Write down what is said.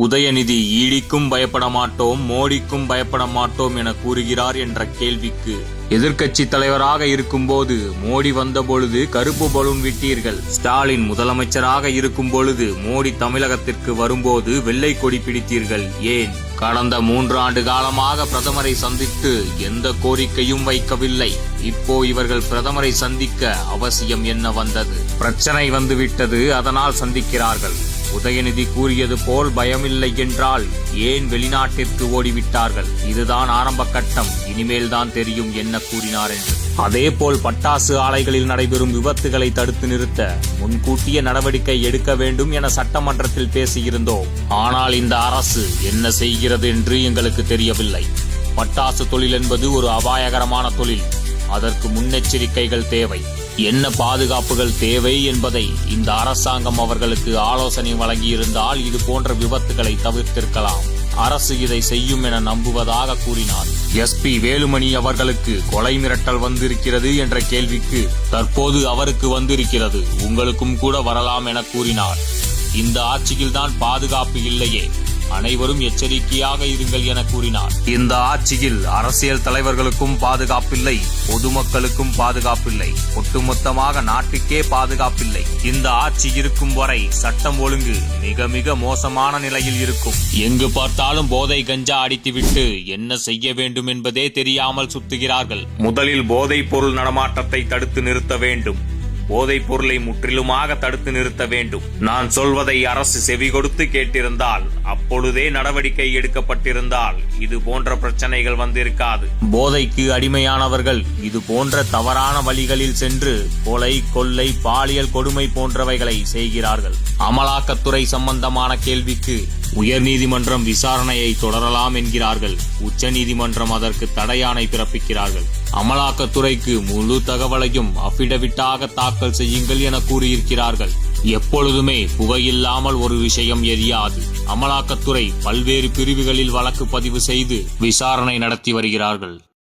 உதயநிதி ஈடிக்கும் பயப்பட மாட்டோம் மோடிக்கும் பயப்பட மாட்டோம் என கூறுகிறார் என்ற கேள்விக்கு எதிர்க்கட்சி தலைவராக இருக்கும்போது மோடி வந்தபொழுது கருப்பு பலூன் விட்டீர்கள். ஸ்டாலின் முதலமைச்சராக இருக்கும் பொழுது மோடி தமிழகத்திற்கு வரும்போது வெள்ளை கொடி பிடித்தீர்கள். ஏன்? கடந்த மூன்று ஆண்டு காலமாக பிரதமரை சந்தித்து எந்த கோரிக்கையும் வைக்கவில்லை. இப்போ இவர்கள் பிரதமரை சந்திக்க அவசியம் என்ன வந்தது? பிரச்சனை வந்துவிட்டது அதனால் சந்திக்கிறார்கள். உதயநிதி கூறியது போல் பயமில்லை என்றால் ஏன் வெளிநாட்டிற்கு ஓடிவிட்டார்கள்? இதுதான் ஆரம்ப கட்டம். இனிமேல் தான் தெரியும் என்ன கூறினார் என்று. அதேபோல் பட்டாசு ஆலைகளில் நடைபெறும் விபத்துகளை தடுத்து நிறுத்த முன்கூட்டிய நடவடிக்கை எடுக்க வேண்டும் என சட்டமன்றத்தில் பேசியிருந்தோம். ஆனால் இந்த அரசு என்ன செய்கிறது என்று எங்களுக்கு தெரியவில்லை. பட்டாசு தொழில் என்பது ஒரு அபாயகரமான தொழில். அதற்கு முன்னெச்சரிக்கைகள் தேவை. என்ன பாதுகாப்புகள் தேவை என்பதை இந்த அரசாங்கம் அவர்களுக்கு ஆலோசனை வழங்கியிருந்தால் இது போன்ற விபத்துகளை தவிர்த்திருக்கலாம். அரசு இதை செய்யும் என நம்புவதாக கூறினார். எஸ்பி வேலுமணி அவர்களுக்கு கொலை மிரட்டல் வந்திருக்கிறது என்ற கேள்விக்கு தற்போது அவருக்கு வந்திருக்கிறது. உங்களுக்கும் கூட வரலாம் என கூறினார். இந்த ஆட்சியில்தான் பாதுகாப்பு இல்லையே. அனைவரும் எச்சரிக்கையாக இருங்கள் என கூறினார். இந்த ஆட்சியில் அரசியல் தலைவர்களுக்கும் பாதுகாப்பில்லை பொதுமக்களுக்கும் பாதுகாப்பில்லை ஒட்டுமொத்தமாக நாட்டுக்கே பாதுகாப்பில்லை. இந்த ஆட்சி இருக்கும் வரை சட்டம் ஒழுங்கு மிக மிக மோசமான நிலையில் இருக்கும். எங்கு பார்த்தாலும் போதை கஞ்சா அடித்துவிட்டு என்ன செய்ய வேண்டும் என்பதே தெரியாமல் சுத்துகிறார்கள். முதலில் போதைப் பொருள் நடமாட்டத்தை தடுத்து நிறுத்த வேண்டும். போதைப் பொருளை முற்றிலுமாக தடுத்து நிறுத்த வேண்டும். நான் சொல்வதை அரசு செவி கொடுத்து கேட்டிருந்தால் அப்பொழுதே நடவடிக்கை எடுக்கப்பட்டிருந்தால் இது போன்ற பிரச்சனைகள் வந்திருக்காது. போதைக்கு அடிமையானவர்கள் இது போன்ற தவறான வழிகளில் சென்று கொலை கொள்ளை பாலியல் கொடுமை போன்றவைகளை செய்கிறார்கள். அமலாக்கத்துறை சம்பந்தமான கேள்விக்கு உயர்நீதிமன்றம் விசாரணையை தொடரலாம் என்கிறார்கள். உச்சநீதிமன்றம் அதற்கு தடையாணை பிறப்பிக்கிறார்கள். அமலாக்கத்துறைக்கு முழு தகவலையும் அபிடவிட்டாக தாக்கல் செய்யுங்கள் என கூறியிருக்கிறார்கள். எப்பொழுதுமே புகையில்லாமல் ஒரு விஷயம் எரியாது. அமலாக்கத்துறை பல்வேறு பிரிவுகளில் வழக்கு பதிவு செய்து விசாரணை நடத்தி வருகிறார்கள்.